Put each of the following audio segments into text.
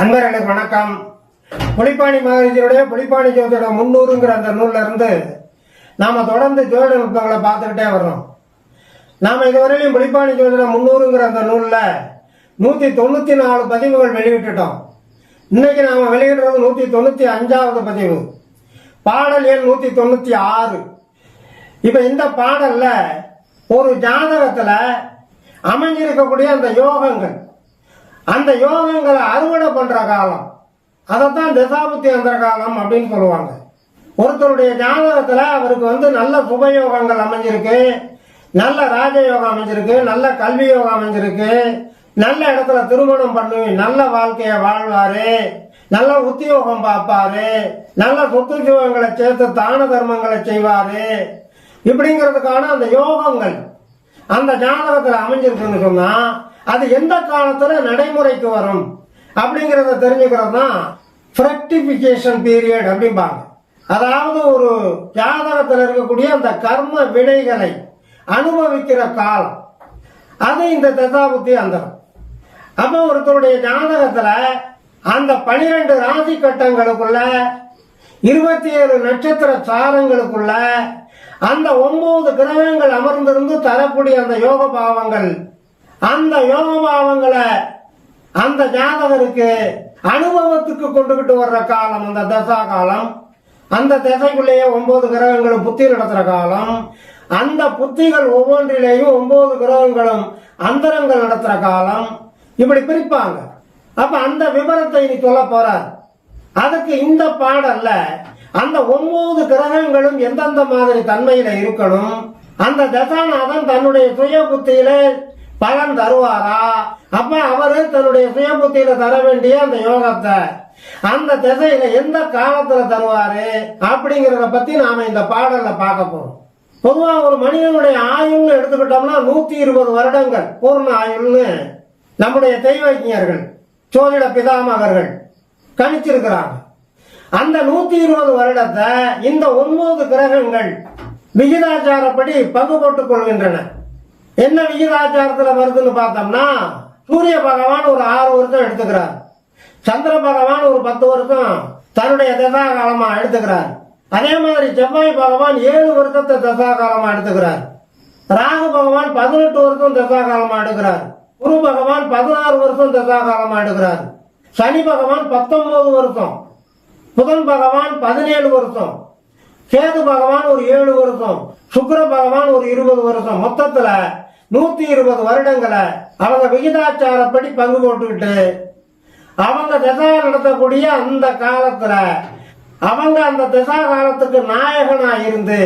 அன்பர்களுக்கு வணக்கம். புலிப்பாணி மகரிஜியுடைய புலிப்பாணி ஜோதிட முன்னூறுங்கிற அந்த நூல்ல இருந்து நாம தொடர்ந்து ஜோதிட நுட்பங்களை பார்த்துக்கிட்டே வர்றோம் நாம இதுவரையிலும் புலிப்பாணி ஜோதிட முன்னூறுங்கிற அந்த நூல்ல நூத்தி தொண்ணூத்தி நாலு பதிவுகள் வெளியிட்டுட்டோம். இன்னைக்கு நாம வெளியிடுறது நூத்தி தொண்ணூத்தி அஞ்சாவது பதிவு. பாடல் எண் நூத்தி தொண்ணூத்தி ஆறு. இப்ப இந்த பாடல்ல ஒரு ஜாதகத்துல அமைஞ்சிருக்கக்கூடிய அந்த யோகங்கள் அந்த யோகங்களை அறுவடை பண்ற காலம். அதைத்தான் தசாபுத்தி அந்தர காலம் அப்படின்னு சொல்லுவாங்க. ஒருத்தருடைய ஜாதகத்துல அவருக்கு வந்து நல்ல சுபயோகங்கள் அமைஞ்சிருக்கு. நல்ல ராஜயோகம் அமைஞ்சிருக்கு நல்ல கல்வி யோகம் அமைஞ்சிருக்கு. நல்ல இடத்துல திருமணம் பண்ணி நல்ல வாழ்க்கைய வாழ்வாரு. நல்ல உத்தியோகம் பார்ப்பாரு. நல்ல சொத்து ஜீவங்களை சேர்த்து தான தர்மங்களை செய்வாரு. இப்படிங்கிறதுக்கான அந்த யோகங்கள் அந்த ஜாதகத்துல அமைஞ்சிருக்குன்னு சொன்னா அது எந்த காலத்துல நடைமுறைக்கு வரும் அப்படிங்கறத தெரிஞ்சுக்கிறது தான் ஃப்ரெக்டிபிகேஷன் பீரியட் அப்படிம்பாங்க. அதாவது ஒரு ஜாதகத்தில் இருக்கக்கூடிய அந்த கர்ம வினைகளை அனுபவிக்கிற காலம். அது இந்த தசாபுத்தி அந்தரம். அப்ப ஒருத்தருடைய ஜாதகத்துல அந்த பனிரெண்டு ராசி கட்டங்களுக்குள்ள இருபத்தி ஏழு நட்சத்திர சாரங்களுக்குள்ள அந்த ஒன்பது கிரகங்கள் அமர்ந்திருந்து தரக்கூடிய அந்த யோக பாவங்கள் அந்த யோகபாவங்களை அந்த ஜாதகருக்கு அனுபவத்துக்கு கொண்டுகிட்டு வர்ற காலம் அந்த தசா காலம் அந்த திசைக்குள்ளேயே ஒன்பது கிரகங்களும் புத்தி நடத்துற காலம் அந்த புத்திகள் ஒவ்வொன்றிலேயும் ஒன்பது கிரகங்களும் அந்தரங்கள் நடத்துற காலம் இப்படி பிரிப்பாங்க. அப்ப அந்த விவரத்தை நீ சொல்ல போற. அதுக்கு இந்த பாடல்ல அந்த ஒன்பது கிரகங்களும் எந்தெந்த மாதிரி தன்மையில இருக்கணும் அந்த தசாநாதன் தன்னுடைய சுய புத்தியில பலன் தருவாரா? அப்ப அவரு தன்னுடைய சுயபுத்தியில தர வேண்டிய அந்த யோகத்தை அந்த திசையில எந்த காலத்துல தருவாரு அப்படிங்கறத பத்தி நாம இந்த பாடல்ல பார்க்க போறோம். பொதுவா ஒரு மனிதனுடைய ஆயுள்னு எடுத்துக்கிட்டோம்னா நூத்தி இருபது வருடங்கள் பூர்ண ஆயுள்னு நம்முடைய தெய்வஞர்கள் சோதிட பிதாமகர்கள் கணிச்சிருக்கிறாங்க. அந்த நூத்தி இருபது வருடத்தை இந்த ஒன்பது கிரகங்கள் விகிதாச்சாரப்படி பங்கு போட்டுக் கொள்கின்றன. என்ன விகிதாச்சாரத்துல வருதுன்னு பார்த்தோம்னா சூரிய பகவான் ஒரு ஆறு வருஷம் எடுத்துக்கிறார். சந்திர பகவான் ஒரு பத்து வருஷம் தன்னுடைய தசா காலமா எடுத்துக்கிறார். அதே மாதிரி செவ்வாய் பகவான் ஏழு வருஷத்தை தசா காலமா எடுத்துக்கிறார். ராகு பகவான் பதினெட்டு வருஷம் தசா காலமா எடுக்கிறார். குரு பகவான் பதினாறு வருஷம் தசா காலமா எடுக்கிறார். சனி பகவான் பத்தொன்பது வருஷம். புதன் பகவான் பதினேழு வருஷம். கேது பகவான் ஒரு ஏழு வருஷம். சுக்கர பகவான் ஒரு இருபது வருஷம். மொத்தத்துல நூத்தி இருபது வருடங்களை அவங்க விகிதாச்சாரப்படி பங்கு போட்டுக்கிட்டு அவங்க திசா நடத்தக்கூடிய அந்த காலத்துல அவங்க அந்த திசா காலத்துக்கு நாயகனா இருந்து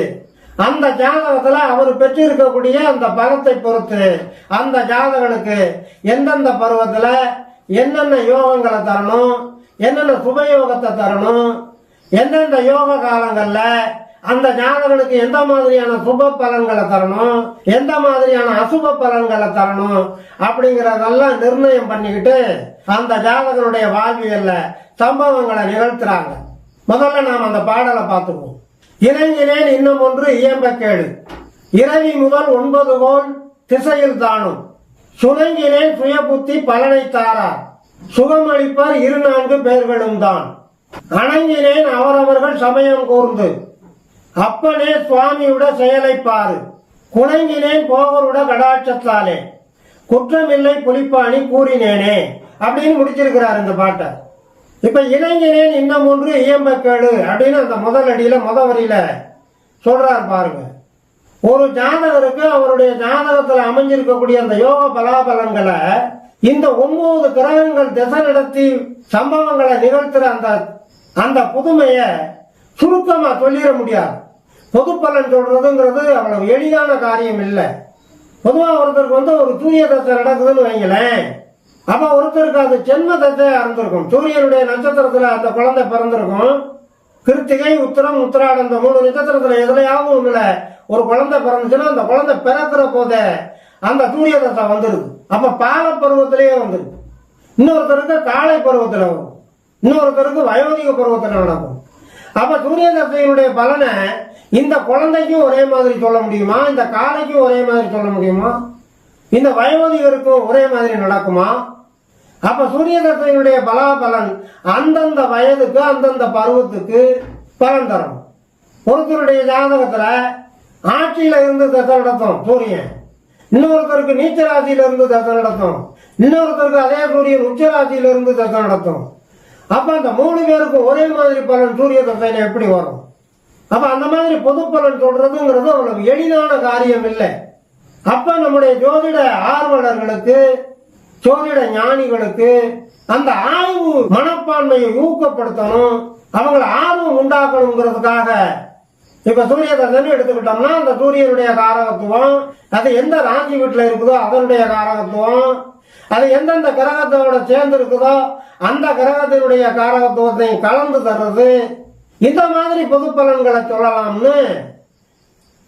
அந்த ஜாதகத்துல அவர் பெற்றிருக்கக்கூடிய அந்த பதத்தை பொறுத்து அந்த ஜாதகனுக்கு எந்தெந்த பருவத்துல என்னென்ன யோகங்களை தரணும் என்னென்ன சுபயோகத்தை தரணும் எந்தெந்த யோக காலங்கள்ல அந்த ஜாதகனுக்கு எந்த மாதிரியான சுப பலன்களை தரணும்? எந்த மாதிரியான அசுப பலன்களை தரணும்? அப்படிங்கறதெல்லாம் நிர்ணயம் பண்ணிக்கிட்டு அந்த ஜாதகனுடைய வாழ்வியல்ல சம்பவங்களை நிகழ்த்துறாங்க. முதல்ல நாம் அந்த பாடலை பார்த்துக்குவோம். இறங்கினேன் இன்னும் ஒன்று இயம்ப கேடு இரவி முதல் ஒன்பது கோல் திசையில் தானும். சுணங்கினேன் சுயபுத்தி பலனை தாரார் சுகமளிப்பார் இரு நான்கு பேர்களும் தான். அணங்கினேன் அவரவர்கள் சமயம் கூர்ந்து. அப்பனே சுவாமியுட செயலை பாரு. குலைங்கினேன் போகருட கடாட்சத்தாலே. குற்றமில்லை புலிப்பாணி கூறினேனே அப்படின்னு முடிச்சிருக்கிறார் இந்த பாட்டை. இப்ப இளைஞனேன் இன்னும் ஒன்று இயம்ப கேடு அப்படின்னு அந்த முதல் அடியில முத வரியில சொல்றார் பாருங்க. ஒரு ஜாதகருக்கு அவருடைய ஜாதகத்துல அமைஞ்சிருக்கக்கூடிய அந்த யோக பலாபலங்களை இந்த ஒன்பது கிரகங்கள் திசை நடத்தி சம்பவங்களை நிகழ்த்துற அந்த அந்த புதுமைய சுருக்கமா சொல்லிட முடியாது. பொது பலன் சொல்றதுங்கிறது அவ்வளவு எளிதான காரியம் இல்லை. பொதுவாக ஒருத்தருக்கு வந்து ஒரு தூய தசை நடக்குதுன்னு வைங்களேன். அப்ப ஒருத்தருக்கு அது ஜென்ம தசையா இருந்திருக்கும். சூரியனுடைய நட்சத்திரத்துல அந்த குழந்தை பிறந்திருக்கும். கிருத்திகை உத்திரம் உத்திராடம் இந்த மூணு நட்சத்திரத்துல எதுலையாவது இல்லை. ஒரு குழந்தை பிறந்துச்சுன்னா அந்த குழந்தை பிறக்கிற போதே அந்த சூரிய தசை வந்துடுது. அப்ப பால பருவத்திலேயே வந்துடுது. இன்னொருத்தருக்கு காலை பருவத்தில் வரும். இன்னொருத்தருக்கு வயோதிக பருவத்தில் நடக்கும். அப்ப சூரிய தசையினுடைய பலனை இந்த குழந்தைக்கும் ஒரே மாதிரி சொல்ல முடியுமா? இந்த காலைக்கும் ஒரே மாதிரி சொல்ல முடியுமா? இந்த வயோதிகருக்கும் ஒரே மாதிரி நடக்குமா? அப்ப சூரிய தசையினுடைய பலாபலன் அந்தந்த வயதுக்கு அந்தந்த பருவத்துக்கு பலன் தரும். ஒருத்தருடைய ஜாதகத்துல ஆட்சியில இருந்து தசை நடத்தும் சூரியன். இன்னொருத்தருக்கு நீச்ச ராசியில இருந்து தசை நடத்தும். இன்னொருத்தருக்கு அதே சூரியன் உச்ச ராசியில இருந்து தசை நடத்தும். அப்ப அந்த மூணு பேருக்கும் ஒரே மாதிரி பலன் சூரிய தசையில எப்படி வரும்? அப்ப அந்த மாதிரி பொது பலன் சொல்றதுங்கிறது அவ்வளவு எளிதான காரியம் இல்லை அப்ப நம்முடைய ஜோதிட ஆர்வலர்களுக்கு ஜோதிட ஞானிகளுக்கு அந்த ஆய்வு மனப்பான்மையை ஊக்கப்படுத்தணும் அவங்களை ஆர்வம் உண்டாக்கணுங்கிறதுக்காக. இப்ப சூரிய தசைன்னு எடுத்துக்கிட்டோம்னா அந்த சூரியனுடைய காரகத்துவம் அது எந்த ராசி வீட்டுல இருக்குதோ அதனுடைய காரகத்துவம் அது எந்தெந்த கிரகத்தோட சேர்ந்து இருக்குதோ அந்த கிரகத்தினுடைய காரகத்துவத்தையும் கலந்து தர்றது இந்த மாதிரி பொது பலன்களை சொல்லலாம்னு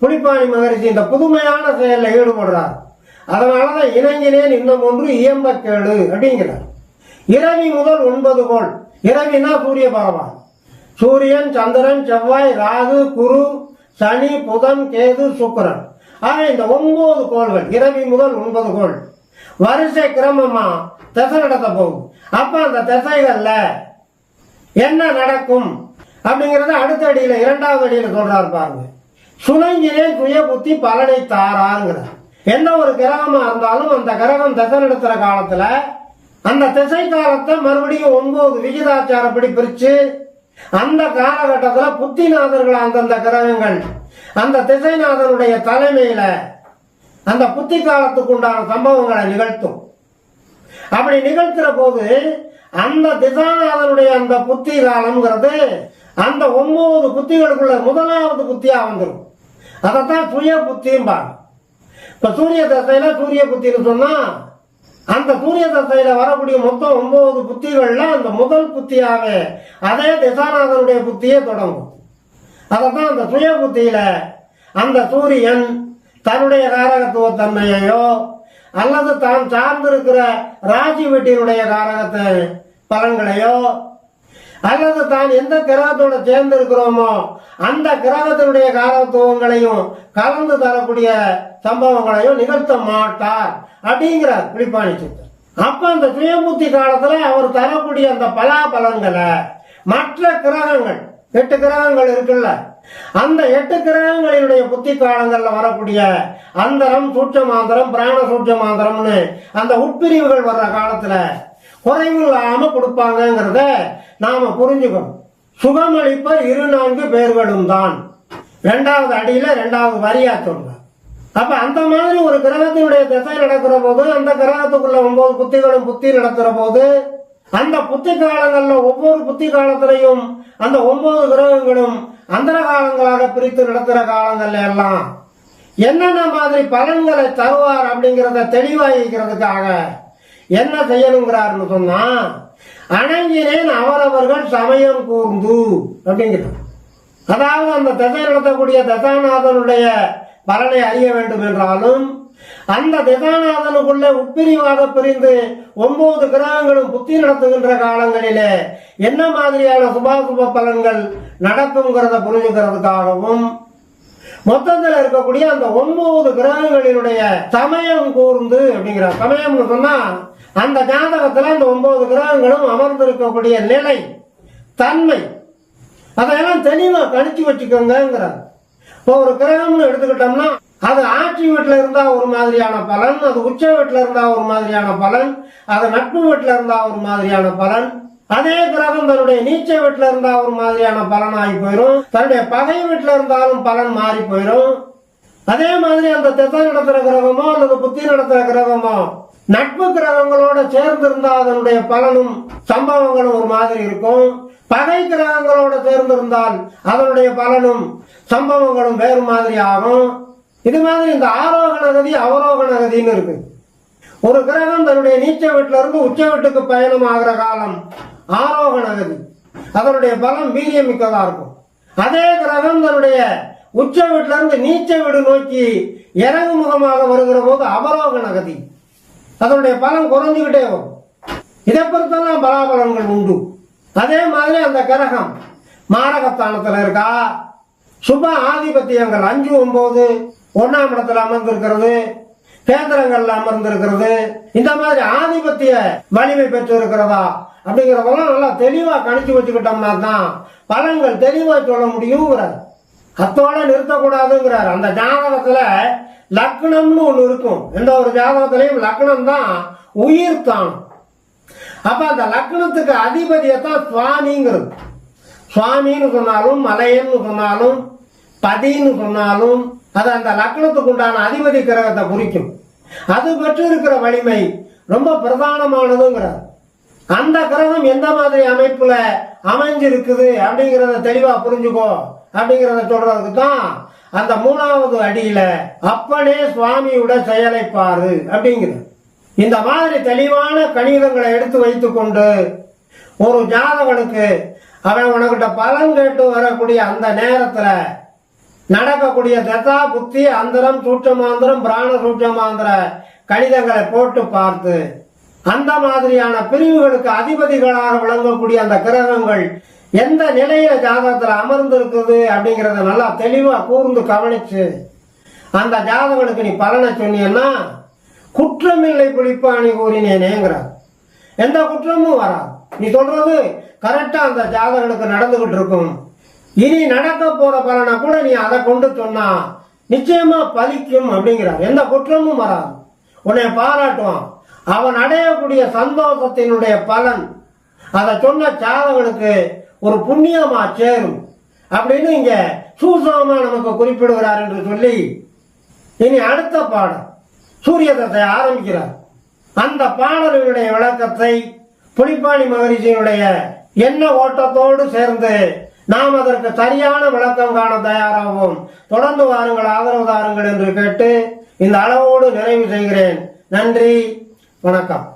புலிப்பாணி மகரிஷி இந்த புதுமையான செயலில் ஈடுபடுறார். அதனாலதான் இணங்கினேன் இன்னும் ஒன்று இயம்ப அப்படிங்கிறார். இரவி முதல் ஒன்பது கோள் இரவினா சூரிய பகவான். சூரியன் சந்திரன் செவ்வாய் ராகு குரு சனி புதன் கேது சுக்கரன். ஆக இந்த ஒன்பது கோள்கள் இரவி முதல் ஒன்பது கோள். வரிசை கிரமமா திசை நடத்த போகுது. அப்ப அந்த திசைகள்ல என்ன நடக்கும்? அப்படிங்கிறத அடுத்த அடியில் இரண்டாவது அடியில் சொல்றாரு பாருங்க. சுனைஞ்சிலே குய புத்தி பலனை தாராங்கிறார் எந்த ஒரு கிரகமா இருந்தாலும் அந்த கிரகம் திசை நடத்துற காலத்துல அந்த திசை காலத்தை மறுபடியும் ஒன்பது விகிதாச்சாரப்படி பிரிச்சு அந்த காலகட்டத்தில் புத்திநாதர்கள் அந்தந்த கிரகங்கள் அந்த திசைநாதனுடைய தலைமையில அந்த புத்தி காலத்துக்கு உண்டான சம்பவங்களை நிகழ்த்தும். அப்படி நிகழ்த்துற போது அந்த திசாநாதனுடைய அந்த புத்தி காலம்ங்கிறது அந்த ஒன்பது புத்திகளுக்குள்ள முதலாவது புத்தியா வந்துடும் அதைத்தான் சுய புத்தியும்பாங்க இப்ப சூரிய தசையில சூரிய புத்தின்னு சொன்னா அந்த சூரிய தசையில வரக்கூடிய மொத்தம் ஒன்பது புத்திகள்ல அந்த முதல் புத்தியாக அதே திசாநாதனுடைய புத்தியே தொடங்கும். அதைத்தான் அந்த சுய புத்தியில அந்த சூரியன் தன்னுடைய காரகத்துவ தன்மையையோ அல்லது தான் சார்ந்திருக்கிற ராஜி வீட்டினுடைய காரகத்தை பலன்களையோ அல்லது தான் எந்த கிரகத்தோட சேர்ந்து இருக்கிறோமோ அந்த கிரகத்தினுடைய காலத்துவங்களையும் கலந்து தரக்கூடிய சம்பவங்களையும் நிகழ்த்த மாட்டார் அப்படிங்கிறார் பிடிப்பாணி சித்தர். அப்ப அந்த சுயபுத்தி காலத்துல அவர் தரக்கூடிய அந்த பலாபலன்களை மற்ற கிரகங்கள் எட்டு கிரகங்கள் இருக்குல்ல அந்த எட்டு கிரகங்களினுடைய புத்தி காலங்கள்ல வரக்கூடிய அந்தரம் சூட்சமாந்தரம் பிராண சூட்சமாந்தரம்னு அந்த உட்பிரிவுகள் வர்ற காலத்துல குறைவு இல்லாம கொடுப்பாங்கங்கிறத நாம புரிஞ்சுக்கணும். சுகமளிப்பர் இரு நான்கு பேர்களும் தான். ரெண்டாவது அடியில ரெண்டாவது வரியா சொல்ற. அப்ப அந்த மாதிரி ஒரு கிரகத்தினுடைய திசை நடக்கிற போது அந்த கிரகத்துக்குள்ள ஒன்பது புத்திகளும் புத்தி நடத்துற போது அந்த புத்தி காலங்கள்ல ஒவ்வொரு புத்தி காலத்திலையும் அந்த ஒன்பது கிரகங்களும் அந்தர காலங்களாக பிரித்து நடத்துற காலங்கள்ல எல்லாம் என்னென்ன மாதிரி பலன்களை தருவார் அப்படிங்கிறத தெளிவாகிக்கிறதுக்காக என்ன செய்யணுங்கிறாருன்னு சொன்னா அணங்கினேன் அவரவர்கள் சமயம் கூர்ந்து அப்படிங்கிறார். அதாவது அந்த திசை நடத்தக்கூடிய தசாநாதனுடைய பலனை அறிய வேண்டும் என்றாலும் அந்த திசாநாதனுக்குள்ள உட்பிரிவாக பிரிந்து ஒன்பது கிரகங்களும் புத்தி நடத்துகின்ற காலங்களிலே என்ன மாதிரியான சுபாசுப பலன்கள் நடக்குங்கிறத புரிஞ்சுக்கிறதுக்காகவும் மொத்தத்தில் இருக்கக்கூடிய அந்த ஒன்பது கிரகங்களினுடைய சமயம் கூர்ந்து அப்படிங்கிற சமயம்னு சொன்னா அந்த ஜாதகத்தில் அந்த ஒன்பது கிரகங்களும் அமர்ந்திருக்கக்கூடிய நிலை தன்மை. அதையெல்லாம் தெளிவாக கணிச்சு வச்சுக்கோங்கிறார் இப்போ ஒரு கிரகம்னு எடுத்துக்கிட்டோம்னா அது ஆட்சி வீட்டில் இருந்தால் ஒரு மாதிரியான பலன் அது உச்ச வீட்டில் இருந்தால் ஒரு மாதிரியான பலன் அது நட்பு வீட்டில் இருந்தால் ஒரு மாதிரியான பலன். அதே கிரகம் தன்னுடைய நீச்ச வீட்டில் இருந்தால் ஒரு மாதிரியான பலன் ஆகி போயிடும் தன்னுடைய பகை வீட்டில் இருந்தாலும் பலன் மாறி போயிடும் அதே மாதிரி அந்த திசை நடத்துகிற கிரகமோ அல்லது புத்தி நடத்துகிற கிரகமோ நட்பு கிரகங்களோட சேர்ந்து இருந்தா அதனுடைய பலனும் சம்பவங்களும் ஒரு மாதிரி இருக்கும். பகை கிரகங்களோட சேர்ந்து இருந்தால் அதனுடைய பலனும் சம்பவங்களும் வேறு மாதிரி ஆகும். இது மாதிரி இந்த ஆரோகண கதி அவரோகண கதின்னு இருக்கு. ஒரு கிரகம் தன்னுடைய நீச்ச வீட்டுல இருந்து உச்ச வீட்டுக்கு பயணம் ஆகிற காலம் ஆரோகண கதி. அதனுடைய பலம் வீரியமிக்கதா இருக்கும். அதே கிரகம் தன்னுடைய உச்ச வீட்டுல இருந்து நீச்ச வீடு நோக்கி இறங்கு முகமாக வருகிற போது அவரோகண கதி. அதனுடைய பலம் குறைஞ்சுக்கிட்டே வரும். இதை பொறுத்தெல்லாம் பலாபலன்கள் உண்டு. அதே மாதிரி அந்த கிரகம் மாரகத்தானத்தில் இருக்கா? சுப ஆதிபத்தியங்கள் அஞ்சு ஒன்பது ஒன்னாம் இடத்துல அமர்ந்திருக்கிறது கேந்திரங்கள்ல அமர்ந்திருக்கிறது. இந்த மாதிரி ஆதிபத்திய வலிமை பெற்று இருக்கிறதா அப்படிங்கிறதெல்லாம் நல்லா தெளிவா கணிச்சு வச்சுக்கிட்டோம்னா தான் பலன்கள் தெளிவா சொல்ல முடியுங்கிறார் அத்தோட நிறுத்தக்கூடாதுங்கிறார். அந்த ஜாதகத்துல லக்னம்னு ஒண்ணு இருக்கும். எந்த ஒரு ஜாதகத்திலையும் லக்னம் தான் உயிர் தான் அப்ப அந்த லக்னத்துக்கு அதிபதியத்தான் சுவாமிங்கிறது. சுவாமின்னு சொன்னாலும் மலையன்னு சொன்னாலும் பதின்னு சொன்னாலும் அது அந்த லக்னத்துக்கு உண்டான அதிபதி கிரகத்தை குறிக்கும். அது பெற்று இருக்கிற வலிமை ரொம்ப பிரதானமானதுங்கிறார். அந்த கிரகம் எந்த மாதிரி அமைப்புல அமைஞ்சிருக்குது அப்படிங்கறத தெளிவா புரிஞ்சுக்கோ அப்படிங்கறத சொல்றதுக்கு தான் அந்த மூணாவது அடியில அப்பனே சுவாமியோட செயலை பாரு அப்படிங்கிறது. இந்த மாதிரி தெளிவான கணிதங்களை எடுத்து வைத்துக்கொண்டு ஒரு ஜாதகனுக்கு அவன் உனக்கிட்ட பலன் கேட்டு வரக்கூடிய அந்த நேரத்துல நடக்கக்கூடிய தசா புத்தி அந்தரம் சூட்சமாந்திரம் பிராண சூட்சமாந்திர கணிதங்களை போட்டு பார்த்து அந்த மாதிரியான பிரிவுகளுக்கு அதிபதிகளாக விளங்கக்கூடிய அந்த கிரகங்கள் எந்த நிலையில ஜாதகத்துல அமர்ந்திருக்குது அப்படிங்கறத நல்லா தெளிவா கூர்ந்து கவனிச்சு அந்த ஜாதகனுக்கு நீ பலனை சொன்னீன்னா குற்றமில்லை புளிப்பாணி கூறினேனேங்கிறார். எந்த குற்றமும் வராது. நீ சொல்றது கரெக்டா அந்த ஜாதகனுக்கு நடந்துகிட்டு இருக்கும் இனி நடக்க போற பலனை கூட நீ அதை கொண்டு சொன்னா நிச்சயமா பலிக்கும் அப்படிங்கிறார். எந்த குற்றமும் வராது. உன்னை பாராட்டுவான். அவன் அடையக்கூடிய சந்தோஷத்தினுடைய பலன். அதை சொன்ன ஜாதகனுக்கு ஒரு புண்ணியமா சேரும் அப்படின்னு இங்க சூசகமா நமக்கு குறிப்பிடுகிறார் என்று சொல்லி இனி அடுத்த பாடல். சூரிய தசை ஆரம்பிக்கிறார். அந்த பாடலினுடைய விளக்கத்தை புலிப்பாணி மகரிஷியினுடைய என்ன ஓட்டத்தோடு சேர்ந்து நாம் அதற்கு சரியான விளக்கம் காண தயாராகும் தொடர்ந்து வாருங்கள் ஆதரவு தாருங்கள் என்று கேட்டு இந்த அளவோடு நிறைவு செய்கிறேன். நன்றி வணக்கம்.